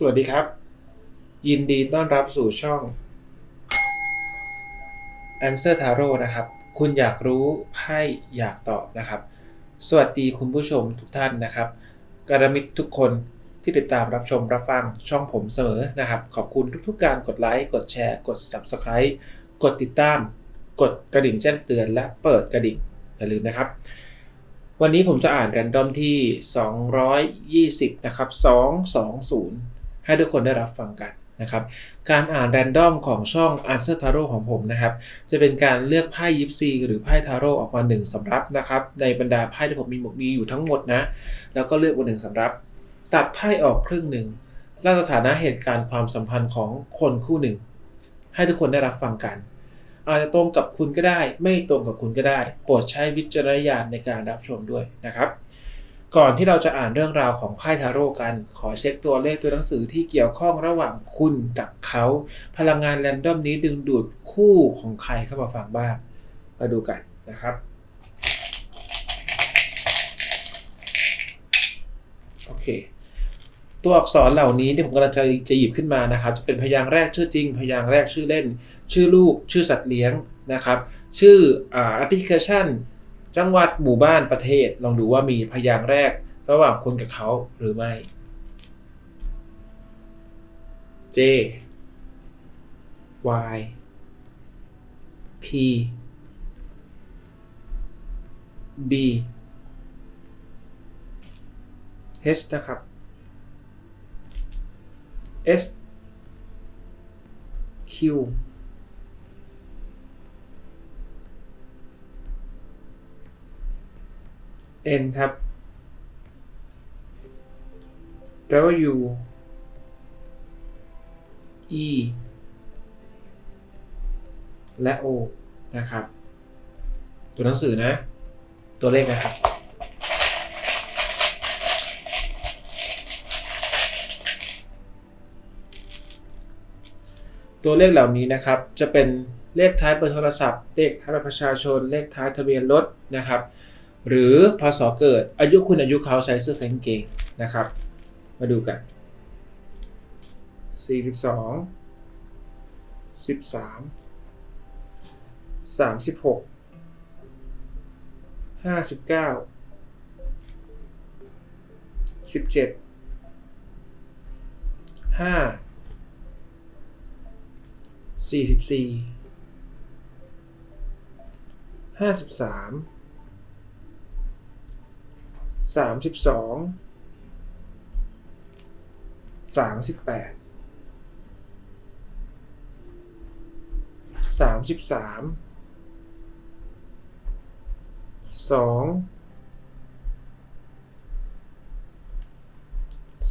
สวัสดีครับ ยินดีต้อนรับสู่ช่อง Answer Tarot นะครับ คุณอยากรู้ไพ่อยากตอบนะครับ สวัสดีคุณผู้ชมทุกท่านนะครับการมิตรทุกคนที่ติดตามรับชมรับฟังช่องผมเสมอนะครับ ขอบคุณทุกๆการกดไลค์ กดแชร์ กด Subscribe กดติดตาม กดกระดิ่งแจ้งเตือนและเปิดกระดิ่งอย่าลืมนะครับ วันนี้ผมจะอ่านแรนดอมที่ 220 นะครับ 220 ให้ทุกคนได้รับฟังกันนะครับ การอ่านแรนดอมของช่อง Answer Tarot ของผมนะครับ จะเป็นการเลือกไพ่ยิปซีหรือไพ่ทาโร่ออกมาหนึ่งสำรับนะครับ ในบรรดาไพ่ที่ผมมีมีอยู่ทั้งหมดนะ แล้วก็เลือกมาหนึ่งสำรับ ตัดไพ่ออกครึ่งหนึ่งเล่าสถานะเหตุการณ์ความสัมพันธ์ของคนคู่หนึ่ง ให้ทุกคนได้รับฟังกัน อาจจะตรงกับคุณก็ได้ ไม่ตรงกับคุณก็ได้ โปรดใช้วิจารณญาณในการรับชมด้วยนะครับ ก่อนที่เราจะอ่านเรื่องราวของไพ่ทาโร่กัน ขอเช็คตัวเลขตัวหนังสือที่เกี่ยวข้องระหว่างคุณกับเขา พลังงานแรนดอมนี้ดึงดูดคู่ของใครเข้ามาฟังบ้าง มาดูกันนะครับ โอเค ตัวอักษรเหล่านี้ที่ผมกำลังจะจะหยิบขึ้นมานะครับ จะเป็นพยางค์แรกชื่อจริง พยางค์แรกชื่อเล่น ชื่อลูก ชื่อสัตว์เลี้ยงนะครับ ชื่อแอปพลิเคชัน จังหวัดหมู่บ้านประเทศ ลองดูว่ามีพยางค์แรก ระหว่างคุณกับเขาหรือไม่ J Y P B H นะครับ S Q N ครับ W E และ O นะครับ ตัวหนังสือนะ ตัวเลขนะครับ ตัวเลขเหล่านี้นะครับ จะเป็นเลขท้ายเบอร์โทรศัพท์ เลขท้ายบัตรประชาชน เลขท้ายทะเบียนรถนะครับ หรือพศเกิด อายุคุณอายุเขาใส่เสื้อใส่กางเกงนะครับ มาดูกัน 42 13 36 59 17 5 44 53 สามสิบสองสามสิบแปดสามสิบสามสอง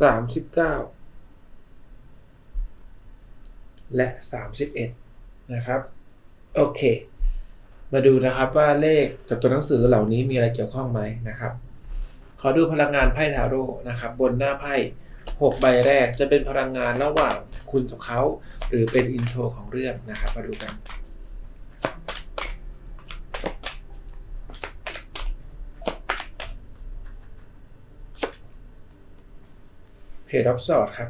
สามสิบเก้าและสามสิบเอ็ดนะครับ โอเค มาดูนะครับว่าเลขกับตัวหนังสือเหล่านี้มีอะไรเกี่ยวข้องไหมนะครับ ขอดูพลังงานไพ่ทาโร่นะครับบนหน้าไพ่6ใบแรกจะเป็นพลังงานระหว่างคุณกับเขา หรือเป็นอินโทรของเรื่องนะครับ มาดูกัน เพจรับสอดครับ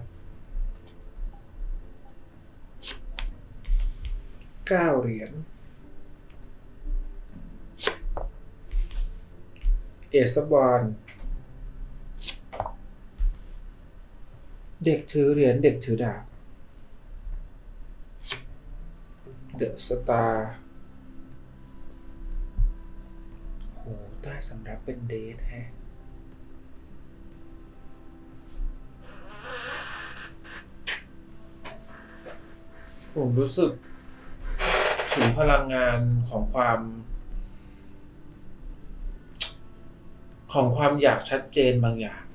เก้าเหรียญเอสบอล เด็กถือเหรียญเด็กถือดาบเดอะสตาร์โหใต้สำรับเป็นเดทแฮะผมรู้สึกถึงพลังงานของความ ของความอยากชัดเจนบางอย่าง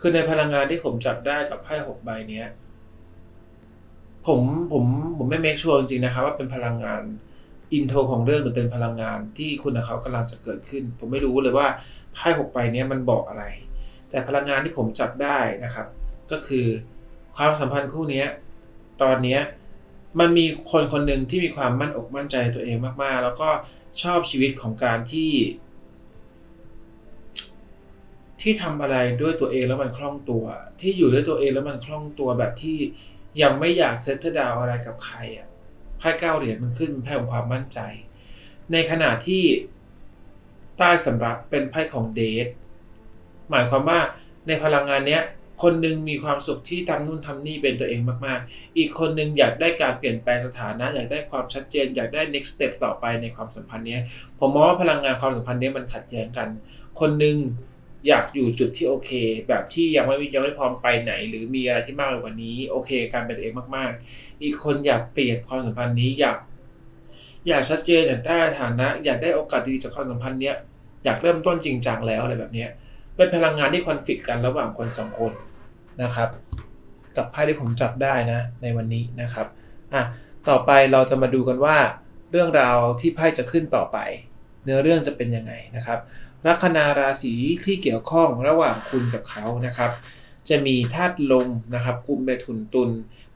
คือในพลังงานที่ผมจับได้กับไพ่หกใบเนี้ย ผมผมผมไม่เมคชัวร์จริงๆนะครับ ว่าเป็นพลังงานอินโทรของเรื่องหรือเป็นพลังงานที่คุณกับเขากำลังจะเกิดขึ้น ผมไม่รู้เลยว่าไพ่หกใบเนี้ยมันบอกอะไร แต่พลังงานที่ผมจับได้นะครับ ก็คือความสัมพันธ์คู่เนี้ยตอนเนี้ยมันมีคนคนหนึ่งที่มีความมั่นอกมั่นใจในตัวเองมากๆ แล้วก็ชอบชีวิตของการที่ ที่ทำอะไรด้วยตัวเองแล้วมันคล่องตัว ที่อยู่ด้วยตัวเองแล้วมันคล่องตัวแบบที่ยังไม่อยากเซตเตอร์ดาวอะไรกับใครอะไพ่เก้าเหรียญมันขึ้นเป็นไพ่ของความมั่นใจ ในขณะที่ใต้สำรับเป็นไพ่ของเดทหมายความว่าในพลังงานเนี้ยคนหนึ่งมีความสุขที่ทำนู่นทำนี่เป็นตัวเองมากๆ อีกคนหนึ่งอยากได้การเปลี่ยนแปลงสถานะ อยากได้ความชัดเจน อยากได้ next step ต่อไปในความสัมพันธ์เนี้ยผมมองว่าพลังงานความสัมพันธ์เนี้ยมันขัดแย้งกัน คนหนึ่ง อยากอยู่จุดที่โอเค แบบที่ยังไม่ยังไม่พร้อมไปไหน หรือมีอะไรที่มากกว่านี้ โอเค การเป็นตัวเองมากๆ อีกคนอยากเปลี่ยนความสัมพันธ์นี้อยาก อยากชัดเจนอยากได้ฐานะ อยากได้โอกาสดีจากความสัมพันธ์เนี้ยอยากเริ่มต้นจริงจังแล้วอะไรแบบเนี้ยเป็นพลังงานที่คอนฟ lict กันระหว่างคนสองคนนะครับ กับไพ่ที่ผมจับได้นะ ในวันนี้นะครับอะต่อไปเราจะมาดูกันว่า เรื่องราวที่ไพ่จะขึ้นต่อไป เนื้อเรื่องจะเป็นยังไงนะครับ ลัคนาราศีที่เกี่ยวข้องระหว่างคุณกับเขานะครับ จะมีธาตุลมนะครับกุมเมถุนตุล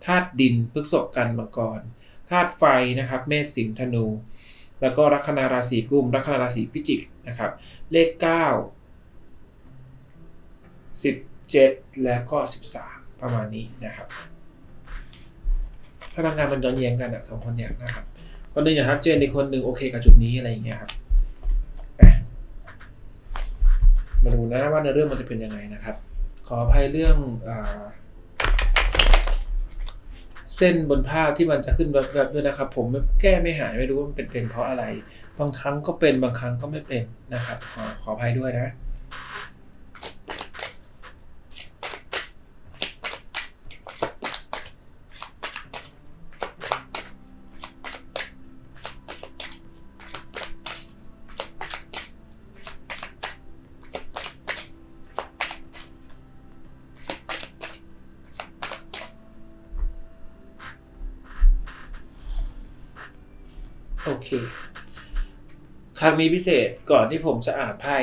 ธาตุดินพฤกษกันมังกรธาตุไฟนะครับ เมษสิงธนู แล้วก็ลัคนาราศีกุมลัคนาราศีพิจิกนะครับ เลข 9 17 และก็ 13 ประมาณนี้นะครับพลังงานมันย้อนแย้งกันอะสองคนเนี้ยนะครับคนหนึ่งอย่างชัดเจนอีกคนหนึ่งโอเคกับจุดนี้อะไรอย่างเงี้ยครับอะ มาดูนะว่าในเรื่องมันจะเป็นยังไงนะครับ ขออภัยเรื่องอเส้นบนภาพที่มันจะขึ้นแบบแบบด้วยนะครับ ผมแก้ไม่หายไม่รู้ว่ามันเป็นเป็นเพราะอะไร บางครั้งก็เป็นบางครั้งก็ไม่เป็นนะครับ ขอขออภัยด้วยนะ ครั้งนี้พิเศษก่อนที่ผมจะอ่านไพ่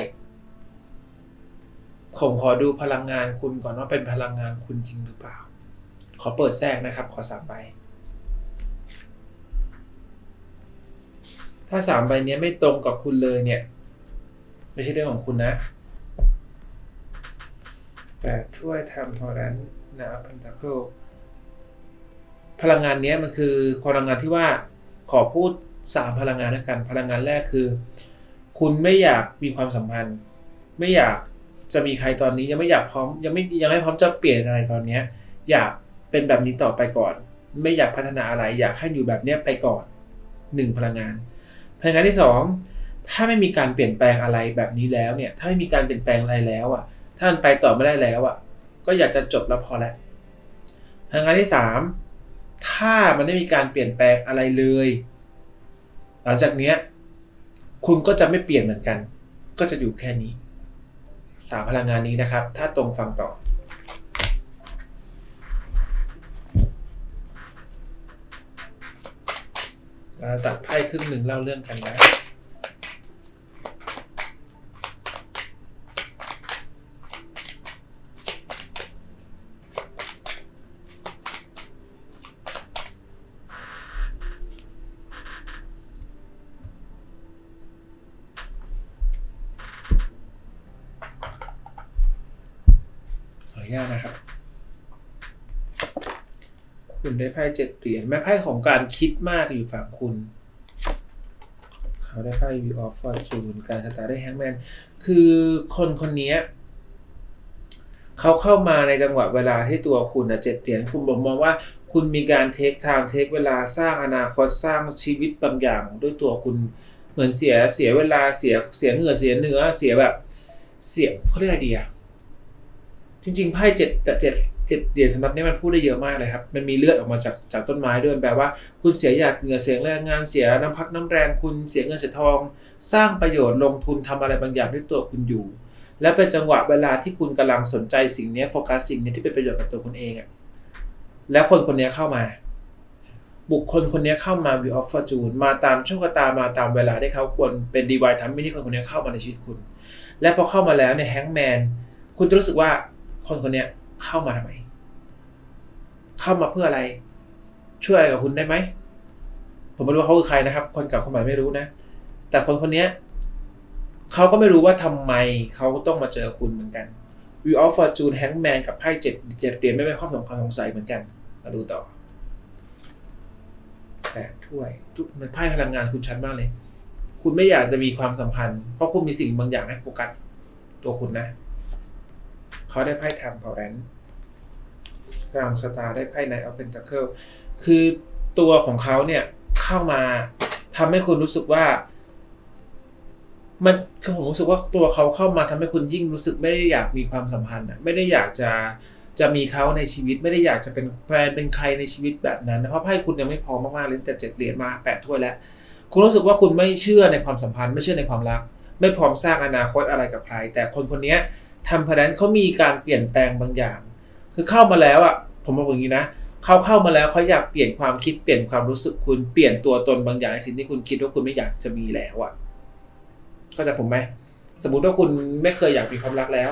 ผมขอดูพลังงานคุณก่อนว่าเป็นพลังงานคุณจริงหรือเปล่า ขอเปิดแทรกนะครับ ขอสามใบ ถ้าสามใบนี้ไม่ตรงกับคุณเลยเนี่ย ไม่ใช่เรื่องของคุณนะแต่ถ้วยทำพอนั้นนะพันตะเคิลพลังงานเนี้ยมันคือพลังงานที่ว่าขอพูด สามพลังงานด้วยกัน พลังงานแรกคือ คุณไม่อยากมีความสัมพันธ์ ไม่อยากจะมีใครตอนนี้ยังไม่อยากพร้อมยังไม่ยังไม่พร้อมจะเปลี่ยนอะไรตอนเนี้ยอยากเป็นแบบนี้ต่อไปก่อน ไม่อยากพัฒนาอะไร อยากให้อยู่แบบเนี้ยไปก่อนหนึ่งพลังงาน พลังงานที่สองถ้าไม่มีการเปลี่ยนแปลงอะไรแบบนี้แล้วเนี่ยถ้าไม่มีการเปลี่ยนแปลงอะไรแล้วอะถ้ามันไปต่อไม่ได้แล้วอะก็อยากจะจบแล้วพอแล้วพลังงานที่สามถ้ามันไม่มีการเปลี่ยนแปลงอะไรเลย หลังจากเนี้ย คุณก็จะไม่เปลี่ยนเหมือนกัน ก็จะอยู่แค่นี้ สามพลังงานนี้นะครับ ถ้าตรงฟังต่อ ตัดไพ่ครึ่งหนึ่งเล่าเรื่องกันนะ ขออนุญาตนะครับ คุณ ได้ไพ่เจ็ดเหรียญแม่ไพ่ของการคิดมากอยู่ฝั่งคุณ เขาได้ไพ่ View of Fortune การชะตาได้แฮงแมนคือคนคนนี้เขาเข้ามาในจังหวะเวลาที่ตัวคุณนะเจ็ดเหรียญคุณบอกมองว่าคุณมีการเทคไทม์เทคเวลาสร้างอนาคตสร้างชีวิตบางอย่างด้วยตัวคุณเหมือนเสียเสียเวลาเสียเสียเหงื่อเสียเนื้อเสียแบบ เสียเขาเรียกอะไรดีอะจริงๆไพ่เจ็ดแต่เจ็ด เหรียญสำหรับนี้มันพูดได้เยอะมากเลยครับ มันมีเลือดออกมาจากจากต้นไม้ด้วยแปลว่าคุณเสียหยาดเหงื่อเสียแรงงานเสียน้ำพักน้ำแรงคุณเสียเงินเสียทอง สร้างประโยชน์ลงทุนทำอะไรบางอย่างด้วยตัวคุณอยู่ และเป็นจังหวะเวลาที่คุณกำลังสนใจสิ่งนี้โฟกัสสิ่งนี้ที่เป็นประโยชน์กับตัวคุณเองอะแล้วคนคนนี้เข้ามา บุคคลคนนี้เข้ามา View of Fortune มาตามโชคชะตามาตามเวลาที่เขาควรเป็นดีวายทำให้ที่คนคนนี้เข้ามาในชีวิตคุณ และพอเข้ามาแล้วเนี่ยแฮงแมนคุณจะรู้สึกว่าคนคนนี้ เข้ามาทำไม เข้ามาเพื่ออะไร ช่วยอะไรกับคุณได้ไหม ผมไม่รู้ว่าเขาคือใครนะครับ คนเก่าคนใหม่ไม่รู้นะ แต่คนคนนี้เขาก็ไม่รู้ว่าทำไมเขาต้องมาเจอคุณเหมือนกัน Wheel of Fortune Hangman กับไพ่เจ็ดเจ็ดเหรียญไม่เป็นข้อสงความสงสัยเหมือนกัน มาดูต่อแปดถ้วยมันไพ่พลังงานคุณชัดมากเลย คุณไม่อยากจะมีความสัมพันธ์ เพราะคุณมีสิ่งบางอย่างให้โฟกัสตัวคุณนะ เขาได้ไพ่ทำพอแรนรางสตาร์ได้ไพ่ในเอาเป็นตะเคิลคือตัวของเขาเนี่ยเข้ามาทำให้คุณรู้สึกว่า มันคือผมรู้สึกว่าตัวเขาเข้ามาทำให้คุณยิ่งรู้สึกไม่ได้อยากมีความสัมพันธ์อะไม่ได้อยากจะจะมีเขาในชีวิตไม่ได้อยากจะเป็นแฟนเป็นใครในชีวิตแบบนั้นนะเพราะไพ่คุณยังไม่พอมมากๆเลยแต่เจ็ดเหรียญมาแปดถ้วยแล้ว คุณรู้สึกว่าคุณไม่เชื่อในความสัมพันธ์ ไม่เชื่อในความรัก ไม่พร้อมสร้างอนาคตอะไรกับใคร แต่คนคนนี้ ทำพนันเขามีการเปลี่ยนแปลงบางอย่าง คือเข้ามาแล้วอะผมบอกอย่างนี้นะเขาเข้ามาแล้วเขาอยากเปลี่ยนความคิดเปลี่ยนความรู้สึกคุณเปลี่ยนตัวตนบางอย่างในสิ่งที่คุณคิดว่าคุณไม่อยากจะมีแล้วอะเข้าใจผมไหมสมมติว่าคุณไม่เคยอยากมีความรักแล้ว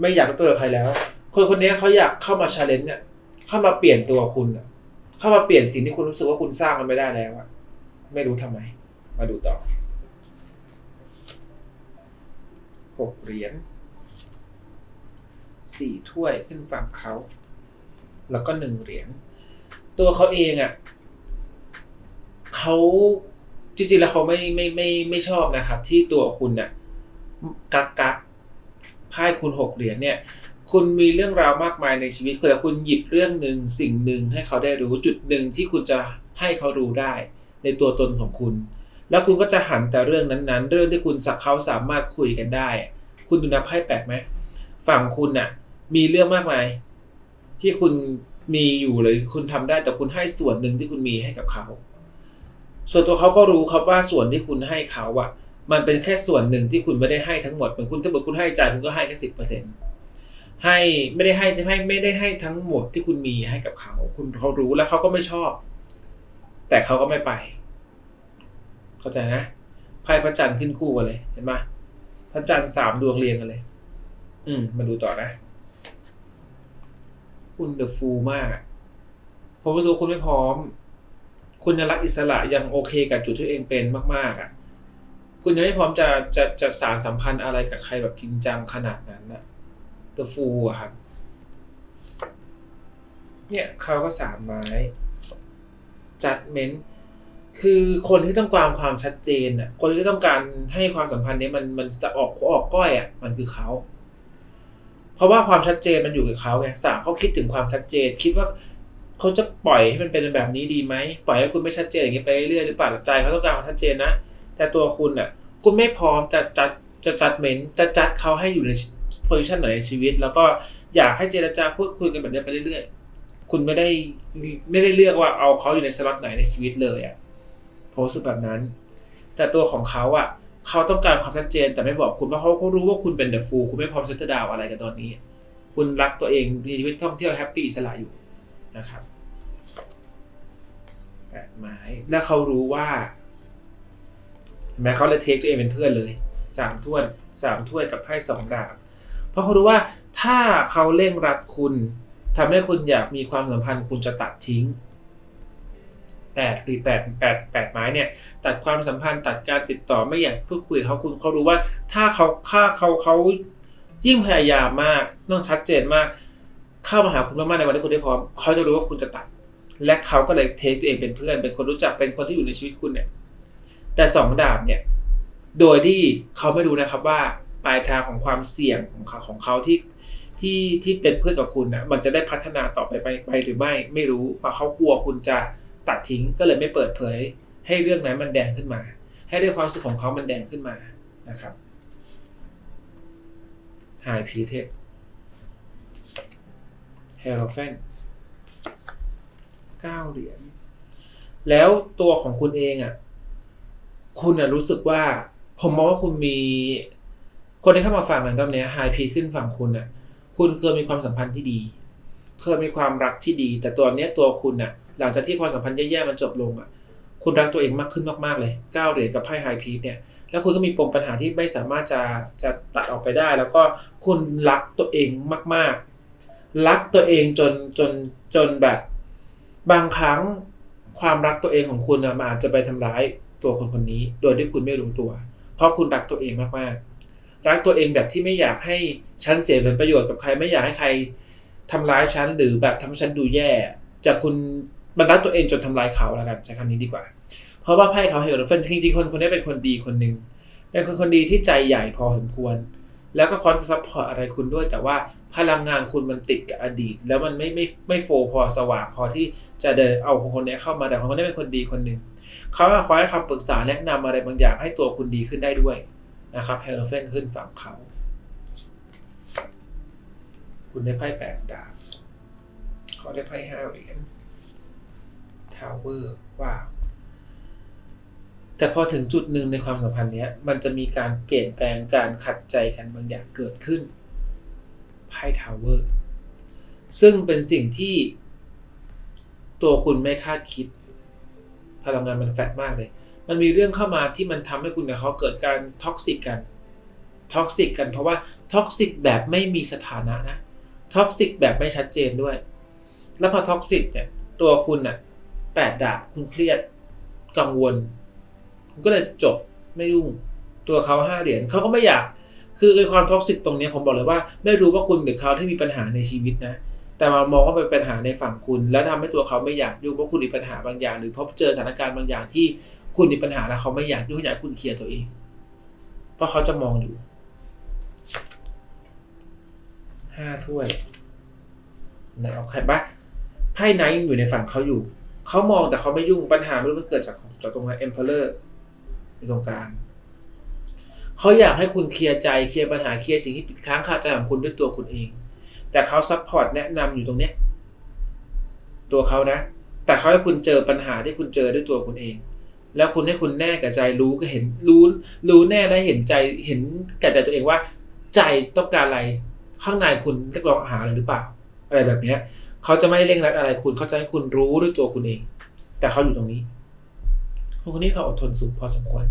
ไม่อยากเป็นตัวใครแล้ว คนคนนี้เขาอยากเข้ามาชาเลนจ์เนี่ยเข้ามาเปลี่ยนตัวคุณอะเข้ามาเปลี่ยนสิ่งที่คุณรู้สึกว่าคุณสร้างมันไม่ได้แล้วอะไม่รู้ทำไม มาดูต่อหกเหรียญ สี่ถ้วยขึ้นฝั่งเขา แล้วก็หนึ่งเหรียญตัวเขาเองอะ่ะเขาจริงๆแล้วเขาไม่ไม่ไม่ไม่ชอบนะครับ ที่ตัวคุณน่ะกักกักไพ่คุณหกเหรียญเนี่ย คุณมีเรื่องราวมากมายในชีวิตแต่คุณหยิบเรื่องหนึ่งสิ่งหนึ่งให้เขาได้รู้จุดหนึ่งที่คุณจะให้เขารู้ได้ ในตัวตนของคุณ แล้วคุณก็จะหันแต่เรื่องนั้นๆ เรื่องที่คุณสักเขาสามารถคุยกันได้ คุณดูนะไพ่แปลกไหม ฝั่งคุณน่ะ มีเรื่องมากมาย ที่คุณมีอยู่เลยคุณทำได้แต่คุณให้ส่วนหนึ่งที่คุณมีให้กับเขา ส่วนตัวเขาก็รู้ครับว่าส่วนที่คุณให้เขาอะมันเป็นแค่ส่วนหนึ่งที่คุณไม่ได้ให้ทั้งหมดเหมือนคุณถ้าเกิดคุณให้ใจคุณก็ให้แค่สิบเปอร์เซ็นต์ให้ไม่ได้ให้ให้ไม่ได้ให้ทั้งหมดที่คุณมีให้กับเขา คุณเขารู้แล้วเขาก็ไม่ชอบ แต่เขาก็ไม่ไป เข้าใจนะไพ่พระจันทร์ขึ้นคู่กันเลยเห็นไหมพระจันทร์สามดวงเรียงกันเลย อืมมาดูต่อนะ คุณเดอะฟูลมากอะผมรู้สึกว่าคุณไม่พร้อม คุณยังรักอิสระยังโอเคกับจุดที่ตัวเองเป็นมาก ๆอะคุณยังไม่พร้อมจะจะจะสารสัมพันธ์อะไรกับใครแบบจริงจังขนาดนั้นนะเดอะฟูลอะครับ เนี่ยเขาก็สามไม้ จัดเมนต์คือคนที่ต้องการความชัดเจนอะ คนที่ต้องการให้ความสัมพันธ์เนี้ยมันมันจะออกออกก้อยอะ มันคือเขา เพราะว่าความชัดเจนมันอยู่กับเขาไงสามเขาคิดถึงความชัดเจน คิดว่าเขาจะปล่อยให้มันเป็นแบบนี้ดีไหมปล่อยให้คุณไม่ชัดเจนอย่างนี้ไปเรื่อยหรือเปล่าใจเขาต้องการความชัดเจนนะ แต่ตัวคุณอะ คุณไม่พร้อมจะจัดจะจัดเมนจะจัดเขาให้อยู่ในโพซิชันไหนในชีวิต แล้วก็อยากให้เจรจาพูดคุยกันแบบนี้ไปเรื่อยๆ คุณไม่ได้ไม่ได้เลือกว่าเอาเขาอยู่ในสล็อตไหนในชีวิตเลยอะผมรู้สึกแบบนั้น แต่ตัวของเขาอะ เขาต้องการความชัดเจนแต่ไม่บอกคุณเพราะเขาเขารู้ว่าคุณเป็นเดอะฟูลคุณไม่พร้อมเซตดาวอะไรกันตอนนี้ คุณรักตัวเองมีชีวิตท่องเที่ยวแฮปปี้อิสระอยู่นะครับแปดไม้และเขารู้ว่าเห็นไหมเขาเลยเทคตัวเองเป็นเพื่อนเลยสามถ้วยสามถ้วยกับไพ่สองดาบเพราะเขารู้ว่าถ้าเขาเร่งรัดคุณทำให้คุณอยากมีความสัมพันธ์คุณจะตัดทิ้ง แปดหรือแปดแปดแปดไม้เนี่ยตัดความสัมพันธ์ตัดการติดต่อไม่อยากพูดคุยเขาคุณเขารู้ว่าถ้าเขาค่าเขาเขายิ่งพยายามมากต้องชัดเจนมาก เข้ามาหาคุณมากๆในวันที่คุณได้พร้อมเขาจะรู้ว่าคุณจะตัด และเขาก็เลยเทคตัวเองเป็นเพื่อน เป็นคนรู้จักเป็นคนที่อยู่ในชีวิตคุณเนี่ยแต่สองดาบเนี่ยโดยที่เขาไม่รู้นะครับว่าปลายทางของความเสี่ยงของเขาของเขาที่ที่ที่เป็นเพื่อนกับคุณนะมันจะได้พัฒนาต่อไปไปไปหรือไม่ไม่รู้เพราะเขากลัวคุณจะ ตัดทิ้งก็เลยไม่เปิดเผย ให้เรื่องนั้นมันแดงขึ้นมา ให้เรื่องความรู้สึกของเขามันแดงขึ้นมานะครับหายพีเทปเฮโรเฟนเก้าเหรียญแล้วตัวของคุณเองอะ คุณอะรู้สึกว่า ผมมองว่าคุณมี คนที่เข้ามาฟังหนังรอบนี้ไฮพีขึ้นฝั่งคุณอะ คุณเคยมีความสัมพันธ์ที่ดี เคยมีความรักที่ดี แต่ตัวเนี้ยตัวคุณอะ หลังจากที่ความสัมพันธ์แย่ๆมันจบลงอะ คุณรักตัวเองมากขึ้นมากๆเลยเก้าเหรียญกับไพ่ไฮพีเนี่ย แล้วคุณก็มีปมปัญหาที่ไม่สามารถจะจะตัดออกไปได้ แล้วก็คุณรักตัวเองมาก ๆ รักตัวเองจนจนจนแบบบางครั้งความรักตัวเองของคุณมันอาจจะไปทำร้ายตัวคนคนนี้ โดยที่คุณไม่รู้ตัว เพราะคุณรักตัวเองมากๆ รักตัวเองแบบที่ไม่อยากให้ฉันเสียผลประโยชน์กับใครไม่อยากให้ใครทำร้ายฉันหรือแบบทำให้ฉันดูแย่จากคุณ มันรักตัวเองจนทำลายเขาแล้วกันใช้คำนี้ดีกว่า เพราะว่าไพ่เขาเฮลเฟนจริงๆคนคนนี้เป็นคนดีคนหนึ่งเป็นคนคนดีที่ใจใหญ่พอสมควร แล้วก็พร้อมจะซัพพอร์ตอะไรคุณด้วย แต่ว่าพลังงานคุณมันติดกับอดีต แล้วมันไม่ไม่ไม่โฟพอสว่างพอที่จะเดินเอาคนคนนี้เข้ามาแต่คนคนนี้เป็นคนดีคนหนึ่งเขาคอยให้คำปรึกษาแนะนำอะไรบางอย่างให้ตัวคุณดีขึ้นได้ด้วยนะครับเฮลเฟนขึ้นฝั่งเขา คุณได้ไพ่แปดดาบเขาได้ไพ่ห้าเหรียญ ทาวเวอร์ว้าวแต่พอถึงจุดหนึ่งในความสัมพันธ์เนี้ย มันจะมีการเปลี่ยนแปลงการขัดใจกันบางอย่างเกิดขึ้นไพ่ทาวเวอร์ซึ่งเป็นสิ่งที่ตัวคุณไม่คาดคิด พลังงานมันแฟตมากเลย มันมีเรื่องเข้ามาที่มันทำให้คุณกับเขาเกิดการท็อกซิกกันท็อกซิกกันเพราะว่าท็อกซิกแบบไม่มีสถานะนะท็อกซิกแบบไม่ชัดเจนด้วย แล้วพอท็อกซิกเนี่ยตัวคุณอะ แปดดาบคุณเครียดกังวล คุณก็เลยจบไม่ยุ่งตัวเขาห้าเหรียญเขาก็ไม่อยาก คือไอความท็อกซิกตรงนี้ผมบอกเลยว่า ไม่รู้ว่าคุณหรือเขาที่มีปัญหาในชีวิตนะ แต่มามองว่าเป็นปัญหาในฝั่งคุณ แล้วทำให้ตัวเขาไม่อยากยุ่งเพราะคุณมีปัญหาบางอย่าง หรือพบเจอสถานการณ์บางอย่างที่คุณมีปัญหาแล้วเขาไม่อยากยุ่งอยากคุณเคลียร์ตัวเอง เพราะเขาจะมองอยู่ห้าถ้วยไหนเอาใครบ้าไพ่ไนท์อยู่ในฝั่งเขาอยู่ เขามองแต่เขาไม่ยุ่งปัญหาไม่รู้มันเกิดจากจากตรงไหนเอ็มเพลเลอร์อยู่ตรงกลางเขาอยากให้คุณเคลียร์ใจเคลียร์ปัญหาเคลียร์สิ่งที่ติดค้างคาใจของคุณด้วยตัวคุณเอง แต่เขาซัพพอร์ตแนะนำอยู่ตรงเนี้ยตัวเขานะ แต่เขาให้คุณเจอปัญหาที่คุณเจอด้วยตัวคุณเอง แล้วคุณให้คุณแน่กับใจรู้ก็เห็นรู้ รู้แน่และเห็นใจเห็นกับใจตัวเองว่า ใจต้องการอะไรข้างในคุณเรียกร้องหาอะไรหรือเปล่า อะไรแบบเนี้ย เขาจะไม่เร่งรัดอะไรคุณเขาจะให้คุณรู้ด้วยตัวคุณเอง แต่เขาอยู่ตรงนี้คนคนนี้เขาอดทนสูงพอสมควร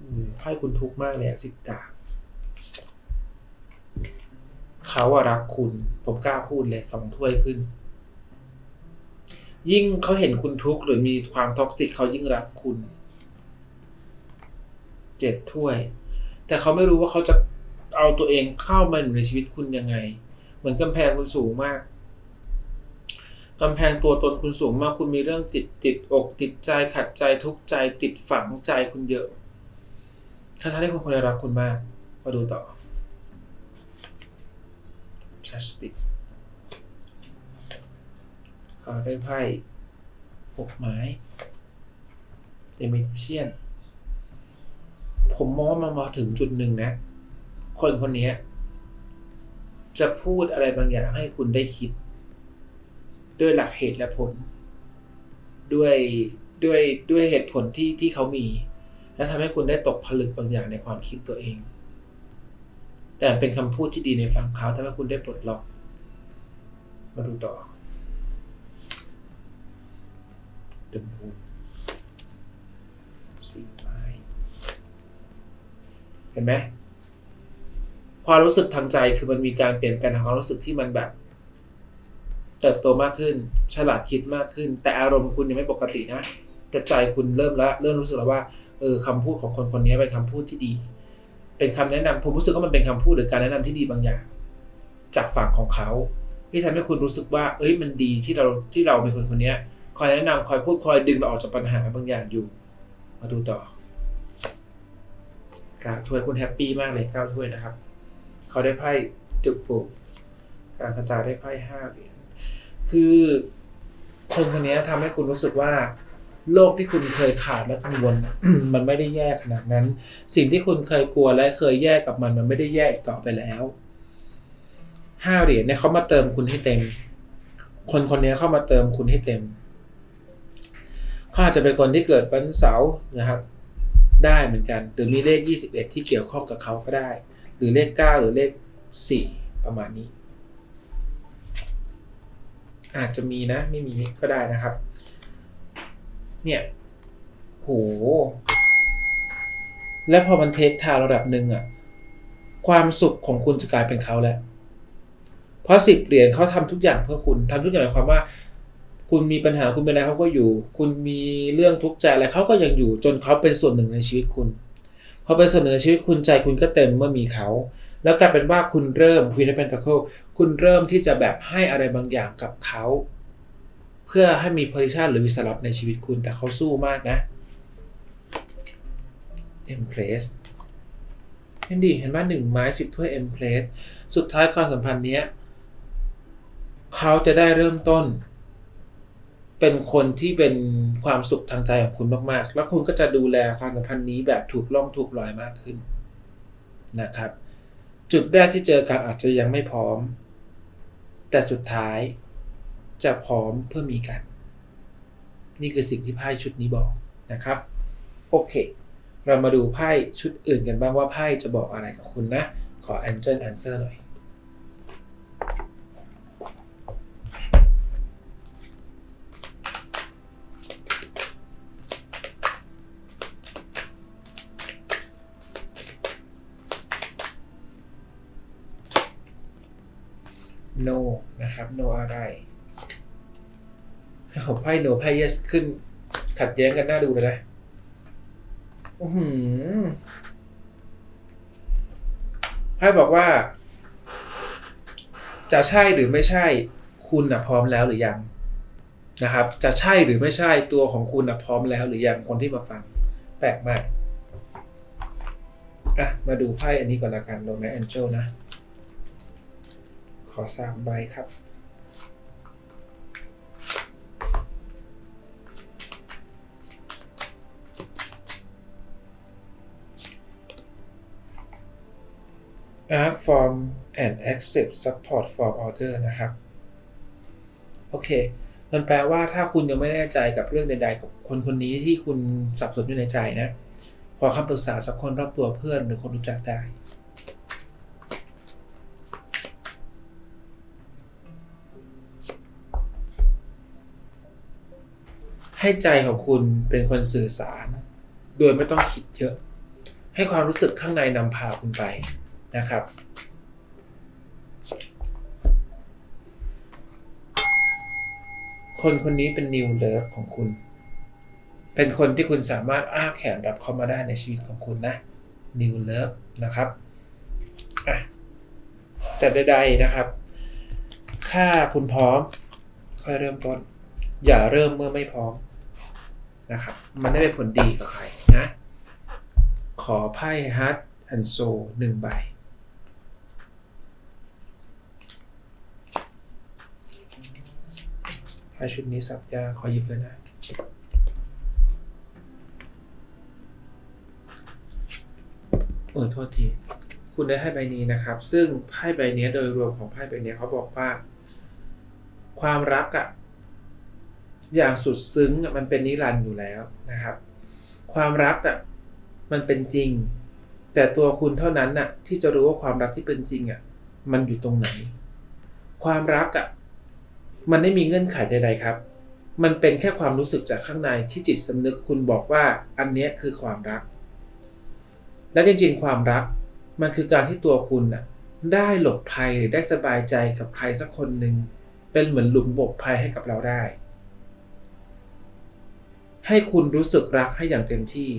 อืมให้คุณทุกข์มากเลยสิบดาบเขาอะรักคุณ ผมกล้าพูดเลยสองถ้วยขึ้น ยิ่งเขาเห็นคุณทุกข์หรือมีความท็อกซิกเขายิ่งรักคุณเจ็ดถ้วย แต่เขาไม่รู้ว่าเขาจะเอาตัวเองเข้ามาอยู่ในชีวิตคุณยังไง เหมือนกำแพงคุณสูงมากกำแพงตัวตนคุณสูงมากคุณมีเรื่องติดติดอกติดใจขัดใจทุกใจติดฝังใจคุณเยอะ ถ้าท่านให้คนคนรักคุณมาก มาดูต่อ Justice เขาได้ไพ่หกไม้ The Magician ผมมองว่ามันมาถึงจุดหนึ่งนะ คนคนนี้ จะพูดอะไรบางอย่างให้คุณได้คิด ด้วยหลักเหตุและผล ด้วยด้วยด้วยเหตุผลที่ที่เขามี และทำให้คุณได้ตกผลึกบางอย่างในความคิดตัวเอง แต่เป็นคำพูดที่ดีในฝั่งเขาทำให้คุณได้ปลดล็อก มาดูต่อเดมูนสี่ไม้เห็นไหม ความรู้สึกทางใจคือมันมีการเปลี่ยนแปลงทางความรู้สึกที่มันแบบ เติบโตมากขึ้น ฉลาดคิดมากขึ้น แต่อารมณ์คุณยังไม่ปกตินะ แต่ใจคุณเริ่มล้วเริ่มรู้สึกแล้วว่าเออคำพูดของคนคนนี้เป็นคำพูดที่ดี เป็นคำแนะนำผมรู้สึกว่ามันเป็นคำพูดหรือการแนะนำที่ดีบางอย่าง จากฝั่งของเขาที่ทำให้คุณรู้สึกว่า เอ้ยมันดีที่เราที่เราเป็นคนคนนี้คอยแนะนำคอยพูดคอยดึงเราออกจากปัญหาบางอย่างอยู่ มาดูต่อการถ้วยคุณแฮปปี้มากเลยเก้าถ้วยนะครับ เขาได้ไพ่ตึกปุกการคาตาได้ไพ่ห้าเหรียญคือคนคนนี้ทำให้คุณรู้สึกว่า โลกที่คุณเคยขาดและกังวลมันไม่ได้แย่ขนาดนั้น สิ่งที่คุณเคยกลัวและเคยแย่กับมันมันไม่ได้แย่อีกต่อไปแล้วห้าเหรียญเนี่ยเขามาเติมคุณให้เต็ม คนคนนี้เข้ามาเติมคุณให้เต็มเขาอาจจะเป็นคนที่เกิดวันเสาร์นะครับ ได้เหมือนกันหรือมีเลข 21 ที่เกี่ยวข้องกับเขาก็ได้ หรือเลข 9 หรือเลข 4 ประมาณนี้ อาจจะมีนะ ไม่มีก็ได้นะครับ เนี่ยโหแล้วพอมันเทคทาวระดับหนึ่งอะความสุขของคุณจะกลายเป็นเขาแล้ว เพราะสิบเหรียญเขาทำทุกอย่างเพื่อคุณทำทุกอย่างหมายความว่า คุณมีปัญหาคุณเป็นอะไรเขาก็อยู่ คุณมีเรื่องทุกข์ใจอะไรเขาก็ยังอยู่ จนเขาเป็นส่วนหนึ่งในชีวิตคุณ พอเป็นส่วนหนึ่งในชีวิตคุณใจคุณก็เต็มเมื่อมีเขา แล้วกลายเป็นว่าคุณเริ่ม Queen of Pentacles คุณเริ่มที่จะแบบให้อะไรบางอย่างกับเขา เพื่อให้มี position หรือวิสลับในชีวิตคุณแต่เขาสู้มากนะ Empress เห็นดิเห็นว่าหนึ่งไม้สิบถ้วย Empress สุดท้ายความสัมพันธ์เนี้ยเขาจะได้เริ่มต้น เป็นคนที่เป็นความสุขทางใจของคุณมากๆ แล้วคุณก็จะดูแลความสัมพันธ์นี้แบบถูกล่องถูกลอยมากขึ้นนะครับ จุดแรกที่เจอกันอาจจะยังไม่พร้อม แต่สุดท้ายจะพร้อมเพื่อมีกัน นี่คือสิ่งที่ไพ่ชุดนี้บอกนะครับ โอเค เรามาดูไพ่ชุดอื่นกันบ้างว่าไพ่จะบอกอะไรกับคุณนะ ขอ Angel Answer หน่อย no นะครับ no อะไรผมไพ่ no ไพ่ yes ขึ้น ขัดแย้งกันน่าดูเลยนะอือหือไพ่บอกว่า จะใช่หรือไม่ใช่ คุณนะพร้อมแล้วหรือยังนะครับ จะใช่หรือไม่ใช่ตัวของคุณนะพร้อมแล้วหรือยังคนที่มาฟัง แปลกมากอะมาดูไพ่อันนี้ก่อนละกันโ o แม a แอนเจลนะ ขอสามใบครับ Ask form and accept support for order นะครับ โอเค มันแปลว่าถ้าคุณยังไม่แน่ใจกับเรื่องใดๆกับคนคนนี้ที่คุณสับสนอยู่ในใจนะ ขอคำปรึกษาจากคนรอบตัวเพื่อนหรือคนรู้จักได้ให้ใจของคุณเป็นคนสื่อสาร โดยไม่ต้องคิดเยอะ ให้ความรู้สึกข้างในนำพาคุณไป นะครับ คนคนนี้เป็นนิวเลิฟของคุณ เป็นคนที่คุณสามารถอ้าแขนรับเข้ามาได้ในชีวิตของคุณนะนิวเลิฟนะครับอะแต่ใดๆนะครับถ้าคุณพร้อม ค่อยเริ่มต้น อย่าเริ่มเมื่อไม่พร้อมนะครับ มันไม่เป็นผลดีกับใครนะ ขอไพ่ฮัตอันโซหนึ่งใบ ไพ่ชุดนี้สับยาขอหยิบเลยนะโอ้ยโทษที คุณได้ให้ใบนี้นะครับ ซึ่งไพ่ใบนี้โดยรวมของไพ่ใบนี้เขาบอกว่า ความรักอะอย่างสุดซึ้งมันเป็นนิรันดร์อยู่แล้วนะครับ ความรักอะมันเป็นจริง แต่ตัวคุณเท่านั้นน่ะที่จะรู้ว่าความรักที่เป็นจริงอะมันอยู่ตรงไหน ความรักอะ มันไม่มีเงื่อนไขใดๆครับ มันเป็นแค่ความรู้สึกจากข้างในที่จิตสำนึกคุณบอกว่าอันนี้คือความรัก และจริงๆ ความรักมันคือการที่ตัวคุณน่ะได้หลบภัยหรือได้สบายใจกับใครสักคนหนึ่งเป็นเหมือนหลุมหลบภัยให้กับเราได้ ให้คุณรู้สึกรักให้อย่างเต็มที่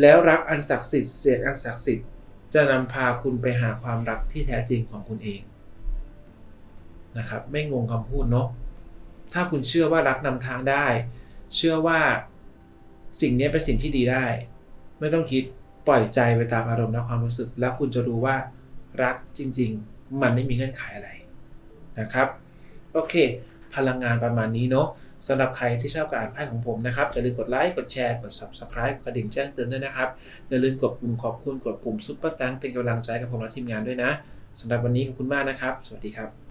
แล้วรักอันศักดิ์สิทธิ์เสียงอันศักดิ์สิทธิ์จะนำพาคุณไปหาความรักที่แท้จริงของคุณเอง นะครับ ไม่งงคำพูดเนาะถ้าคุณเชื่อว่ารักนำทางได้ เชื่อว่าสิ่งนี้เป็นสิ่งที่ดีได้ ไม่ต้องคิดปล่อยใจไปตามอารมณ์และความรู้สึก แล้วคุณจะรู้ว่ารักจริง ๆ มันไม่มีเงื่อนไขอะไรนะครับ โอเค พลังงานประมาณนี้เนาะสำหรับใครที่ชอบการอ่านไพ่ของผมนะครับอย่าลืมกดไลค์กดแชร์กด subscribe กดกระดิ่งแจ้งเตือนด้วยนะครับอย่าลืมกดปุ่มขอบคุณกดปุ่มซุปเปอร์ตังเป็นกำลังใจกับผมและทีมงานด้วยนะสำหรับวันนี้ขอบคุณมากนะครับ สวัสดีครับ